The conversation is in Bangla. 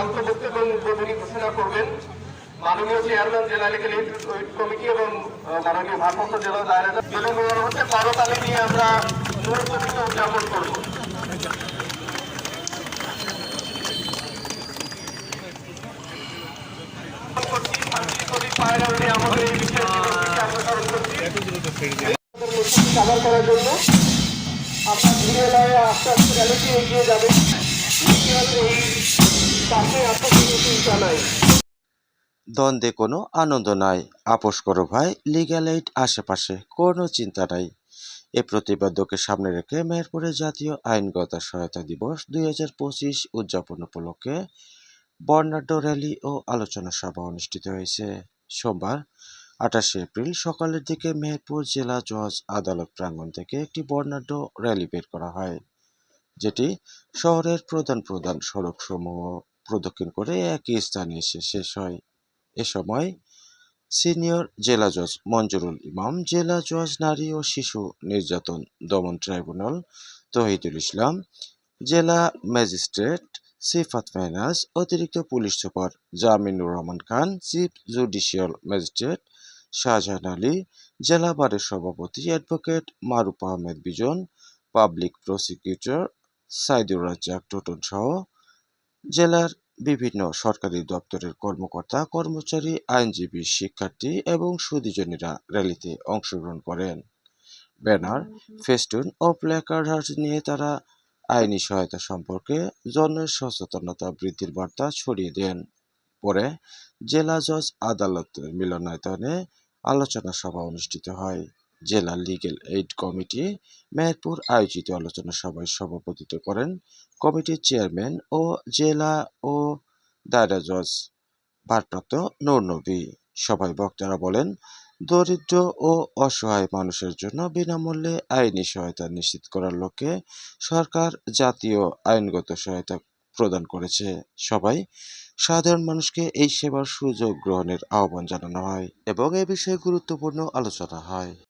কালকে এবং উদ্বোধনী ঘোষণা করবেন। মাননীয় চেয়ারম্যান, জেলা এইড কমিটি এবং মাননীয় ভারপ্রাপ্ত জেলা দায়রা মনে হচ্ছে করতালি নিয়ে আমরা মুহূর্তটিকে উদযাপন করব। আমাদের এই জন্য আপনার ধীরে আস্তে আস্তে এগিয়ে যাবে। এই দ্বন্দ্বে কোনো আনন্দ নাই। আপোষ করো ভাই লিগ্যাল এইড আশেপাশে কোনো চিন্তা নাই। এ প্রতিবাদ্যকে সামনে রেখে মেহেরপুরে জাতীয় আইনগত সহায়তা দিবস দুই হাজার পঁচিশ উদযাপন উপলক্ষে বর্ণাঢ্য র্যালি ও আলোচনা সভা অনুষ্ঠিত হয়েছে। সোমবার, আঠাশে এপ্রিল সকালের দিকে মেহেরপুর জেলা জজ আদালত প্রাঙ্গণ থেকে একটি বর্ণাঢ্য র্যালি বের করা হয়, যেটি শহরের প্রধান প্রধান সড়কসমূহ প্রদক্ষিণ করে একই স্থানে এসে শেষ হয়। এ সময় সিনিয়র জেলা জজ মঞ্জুরুল ইমাম, জেলা জজ নারী ও শিশু নির্যাতন দমন ট্রাইব্যুনাল তহিদুল ইসলাম, জেলা ম্যাজিস্ট্রেট সিফাত মেহনাজ অতিরিক্ত police super Jaminur Rahman Khan, chief judicial magistrate Shahjahan Ali, জেলা বারের সভাপতি advocate Maruf Ahmed Bijon, public prosecutor Saidur Razzak Toton সহ জেলার বিভিন্ন সরকারি দপ্তরের কর্মকর্তা, কর্মচারী, আইনজীবী, শিক্ষার্থী এবং সুদীজনীরা র্যালিতে অংশগ্রহণ করেন। ব্যানার, ফেস্টুন ও প্ল্যাকার্ড নিয়ে তারা আইনি সহায়তা সম্পর্কে জনের সচেতনতা বৃদ্ধির বার্তা ছড়িয়ে দেন। পরে জেলা জজ আদালতের মিলনায়তনে আলোচনা সভা অনুষ্ঠিত হয়। জেলা লিগেল এইড কমিটি মেহেরপুর আয়োজিত আলোচনা সভায় সভাপতিত্ব করেন কমিটির চেয়ারম্যান ও জেলা ও দায়রা জজ ভারপ্রাপ্ত নৌনবী। সভায় বক্তারা বলেন, দরিদ্র ও অসহায় মানুষের জন্য বিনামূল্যে আইনি সহায়তা নিশ্চিত করার লক্ষ্যে সরকার জাতীয় আইনগত সহায়তা প্রদান করেছে। সবাই সাধারণ মানুষকে এই সেবার সুযোগ গ্রহণের আহ্বান জানানো হয় এবং এ বিষয়ে গুরুত্বপূর্ণ আলোচনা হয়।